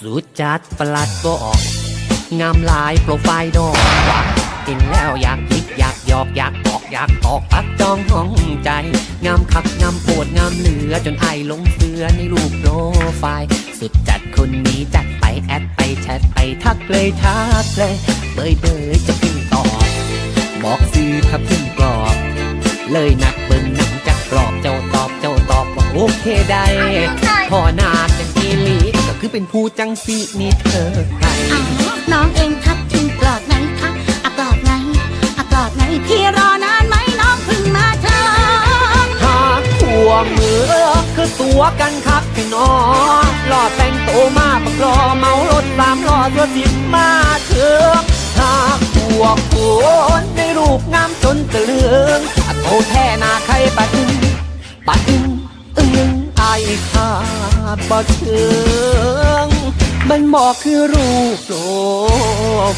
สุดจัดประหลัดบอกงามหลายโปรไฟล์ดอกว่าเห็นแล้วอยากคลิกอยากหยอกอยากออกอยากออกปักจองห้องใจ งามคักงามโปวดงามเหลือจนไอหลงเสือในรูปโปรไฟล์ สุดจัดคนนี้จัดไปแอดไปแชทไปทักเลยทักเลยเบยเบยจะพิมพ์ตอบบอกซื้อถ้าพิมพ์กรอบเลยนัดเบิ่งหนังจักกรอบเจ้าตอบเจ้าตอบว่าโอเคได้พอนาจังอีหลีก็คือ เป็นผู้จังสีนี่เธอใครอ๋อน้องเองทักทิ้งกรอดไหนคะอากอดไหนอากอดไหนพี่รอนานไหมน้องเพิ่งมาเชิญหากหัวมือคือตัวกันครับพี่น้องรอแต่งโตมาประกรอเมารถตามรอตัวสิบมาเถืองหากหัวคนในรูปงามจนตะลึงอะโตแท่หนาใครปะอึง บ่เชิงมันบอกคือรูปโปร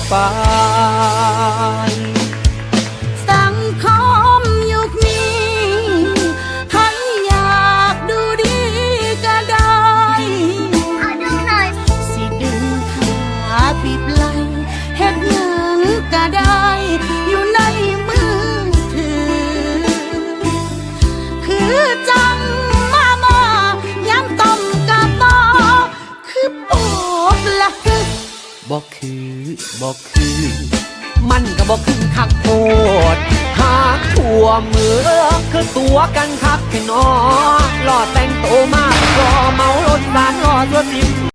ไฟล์ บอกคือบอกคือ มันก็บอกคือคักโพดหากทั่วเมืองคือตัวกันครับพี่น้องรอแต่งโตมากรอเมารถสารรอตัวสิบ